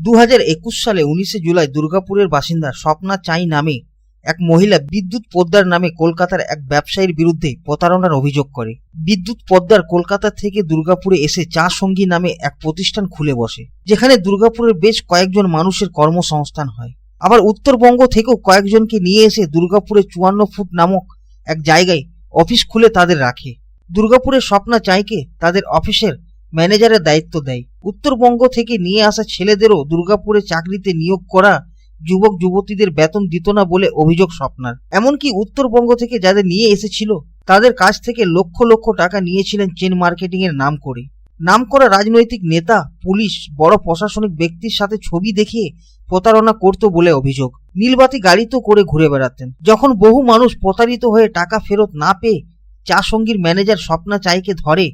দু হাজার একুশ সালে উনিশে জুলাই দুর্গাপুরের বাসিন্দা স্বপ্না চাই নামে এক মহিলা বিদ্যুৎ পোদ্দার নামে কলকাতার এক ব্যবসায়ীর বিরুদ্ধে প্রতারণার অভিযোগ করে। বিদ্যুৎ পোদ্দার কলকাতা থেকে দুর্গাপুরে এসে চা সঙ্গী নামে এক প্রতিষ্ঠান খুলে বসে, যেখানে দুর্গাপুরের বেশ কয়েকজন মানুষের কর্মসংস্থান হয়। আবার উত্তরবঙ্গ থেকেও কয়েকজনকে নিয়ে এসে দুর্গাপুরে চুয়ান্ন ফুট নামক এক জায়গায় অফিস খুলে তাদের রাখে। দুর্গাপুরের স্বপ্না চাইকে তাদের অফিসের ম্যানেজারের দায়িত্ব দেয়। উত্তরবঙ্গ থেকে নিয়ে আসা ছেলেদেরও দুর্গাপুরে চাকরিতে নিয়োগ করা যুবক যুবতীদের বেতন দিত না বলে অভিযোগ স্বপ্নার। এমনকি উত্তরবঙ্গ থেকে যাদের নিয়ে এসেছিল, তাদের কাছ থেকে লক্ষ লক্ষ টাকা নিয়েছিলেন চেন মার্কেটিং এর নাম করে। নাম করা রাজনৈতিক নেতা, পুলিশ, বড় প্রশাসনিক ব্যক্তির সাথে ছবি দেখিয়ে প্রতারণা করত বলে অভিযোগ। নীলবাতি গাড়িতেও করে ঘুরে বেড়াতেন। যখন বহু মানুষ প্রতারিত হয়ে টাকা ফেরত না পেয়ে চা সঙ্গীর ম্যানেজার স্বপ্না চাইকে ধরে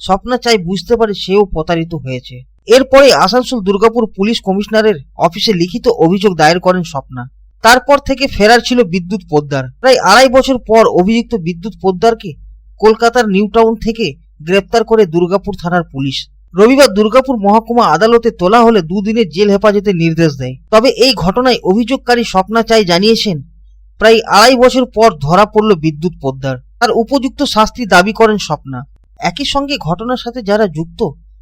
স্বপ্না চাই বুঝতে পারে সেও প্রতারিত হয়েছে। এরপরে আসানসোল দুর্গাপুর পুলিশ কমিশনারের অফিসে লিখিত অভিযোগ দায়ের করেন স্বপ্না। তারপর থেকে ফেরার ছিল বিদ্যুৎ পোদ্দার। প্রায় আড়াই বছর পর অভিযুক্ত বিদ্যুৎ পোদ্দারকে কলকাতার নিউ টাউন থেকে গ্রেপ্তার করে দুর্গাপুর থানার পুলিশ। রবিবার দুর্গাপুর মহকুমা আদালতে তোলা হলে দুদিনের জেল হেফাজতে নির্দেশ দেয়। তবে এই ঘটনায় অভিযোগকারী স্বপ্না চাই জানিয়েছেন, প্রায় আড়াই বছর পর ধরা পড়ল বিদ্যুৎ পোদ্দার। তার উপযুক্ত শাস্তি দাবি করেন স্বপ্না। একই সঙ্গে ঘটনার সাথে যারা যুক্ত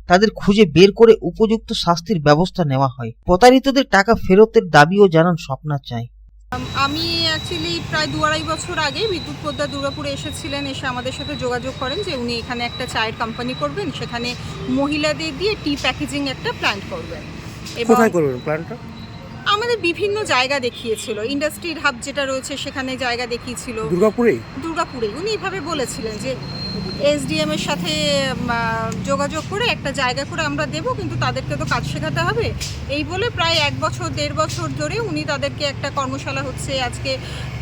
তাদের খুঁজে বের করে উপযুক্ত শাস্তির ব্যবস্থা নেওয়া হয়। প্রতারিতদের টাকা ফেরতের দাবিও জানান স্বপ্না চাই। আমি অ্যাকচুয়ালি প্রায় দু আড়াই বছর আগে বিদ্যুৎ পোদ্দার দুর্গাপুরে এসেছিলেন এসে আমাদের সাথে যোগাযোগ করেন যে উনি এখানে একটা চায়ের কোম্পানি করবেন সেখানে মহিলাদের দিয়ে টি প্যাকেজিং একটা প্ল্যান্ট করবেন। কোথায় আমাদের বিভিন্ন জায়গা দেখিয়েছিল ইন্ডাস্ট্রির হাব যেটা রয়েছে সেখানে জায়গা দেখিয়েছিল। দুর্গাপুরেই? দুর্গাপুরে উনি এইভাবে বলেছিলেন যে এসডিএম এর সাথে যোগাযোগ করে একটা জায়গা করে আমরা দেব, কিন্তু তাদেরকে তো কাজ শেখাতে হবে। এই বলে প্রায় এক বছর, দেড় বছর ধরে উনি তাদেরকে একটা কর্মশালা হচ্ছে, আজকে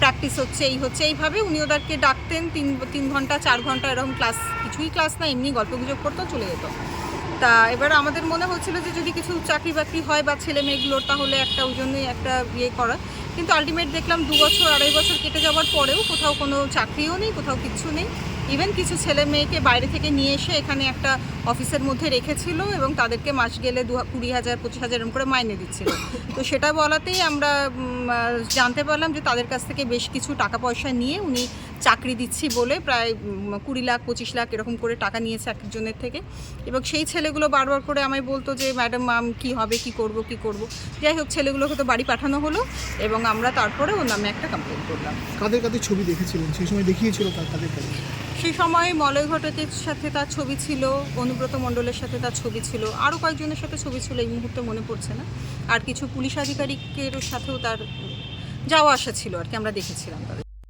প্র্যাকটিস হচ্ছে, এই হচ্ছে। এইভাবে উনি ওদেরকে ডাকতেন, তিন তিন ঘণ্টা, চার ঘণ্টা, এরকম ক্লাস কিছুই ক্লাস না, এমনি গল্প গুজব করতো, চলে যেত। তা এবার আমাদের মনে হচ্ছিল যে যদি কিছু চাকরি বাকরি হয় বা ছেলে মেয়েগুলোর, তাহলে একটা ওই জন্যই একটা ইয়ে করা। কিন্তু আলটিমেট দেখলাম দু বছর, আড়াই বছর কেটে যাওয়ার পরেও কোথাও কোনো চাকরিও নেই, কোথাও কিচ্ছু নেই। ইভেন কিছু ছেলে মেয়েকে বাইরে থেকে নিয়ে এসে এখানে একটা অফিসের মধ্যে রেখেছিল এবং তাদেরকে মাস গেলে দু কুড়ি হাজার, পঁচিশ হাজার এরকম করে মাইনে দিচ্ছিল। তো সেটা বলাতেই আমরা জানতে পারলাম যে তাদের কাছ থেকে বেশ কিছু টাকা পয়সা নিয়ে উনি চাকরি দিচ্ছি বলে প্রায় কুড়ি লাখ, পঁচিশ লাখ এরকম করে টাকা নিয়েছে একজনের থেকে। এবং সেই ছেলেগুলো বারবার করে আমায় বলতো যে, ম্যাডাম, আম, কী হবে, কি করব কি করব? যাই হোক, ছেলেগুলোকে তো বাড়ি পাঠানো হলো এবং আমরা তারপরে ওর নামে একটা কমপ্লেন করলাম। কাদের কাদের ছবি দেখেছিলেন? সেই সময় দেখিয়েছিল কাদের কাদের সেই সময় মলয় ঘটকের সাথে তার ছবি ছিল, অনুব্রত মণ্ডলের সাথে তার ছবি ছিল আরও কয়েকজনের সাথে ছবি ছিল, এই মুহূর্তে মনে পড়ছে না। আর কিছু পুলিশ আধিকারিকের সাথেও তার যাওয়া আসা ছিল আর কি, আমরা দেখেছিলাম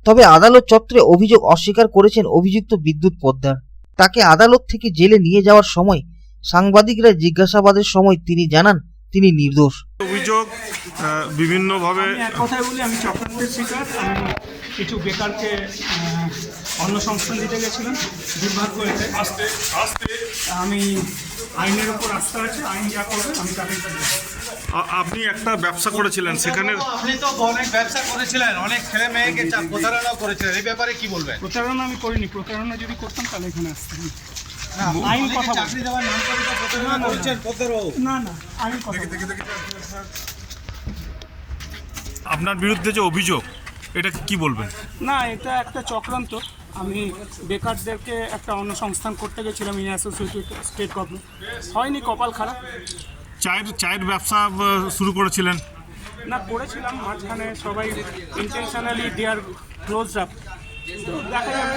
তবে আদালত চত্বরে অভিযোগ অস্বীকার করেছেন অভিযুক্ত বিদ্যুৎ পোদ্দার। তাকে আদালত থেকে জেলে নিয়ে যাওয়ার সময় সাংবাদিকরা জিজ্ঞাসাবাদের সময় তিনি জানান তিনি নির্দোষ। অভিযোগ বিভিন্নভাবে আমি কথায় বলি আমি চক্রান্তের শিকার। আমি কিছু বেকারকে অন্য সংস্থান দিতে গেছিলাম দুর্ভাগ্য এতে। আস্তে আস্তে। আমি আইনের ওপর আস্থা আছে আইন যা করবে আমি আ- আপনি একটা ব্যবসা করেছিলেন সেখানে আপনি তো অনেক ব্যবসা করেছিলেন অনেক ছেলে মেয়েকে প্রতারণা করেছিলেন এই ব্যাপারে কি বলবেন? প্রতারণা আমি করিনি প্রতারণা যদি করতাম তাহলে এখানে আসতাম। আইন কথা চাকরি দেওয়ার নাম করে তো প্রতারণা করেছেন প্রতারক না না আমি কথা বলছি। আপনার বিরুদ্ধে যে অভিযোগ এটা কি বলবেন? না এটা একটা চক্রান্ত। আমি বেকারদেরকে একটা অন্য সংস্থান করতে গেছিলাম ইন অ্যাসোসিয়েটেড স্টেট গভর্নমেন্ট। হয়নি কপাল খারাপ। চায়ের চায়ের ব্যবসা শুরু করেছিলেন? না করেছিলাম মাঝখানে সবাই ইন্টেনশনালি দেয়ার ক্লোজ আপ দেখা যাবে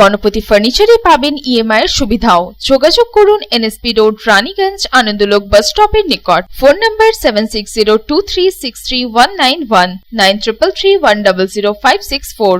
গণপতি ফার্নিচারে পাবেন ইএমআই এর সুবিধাও। যোগাযোগ করুন NSP road Raniganj, Anandalok bus স্টপের নিকট। Phone number seven six zero two three six three one nine one nine triple three one double zero five six four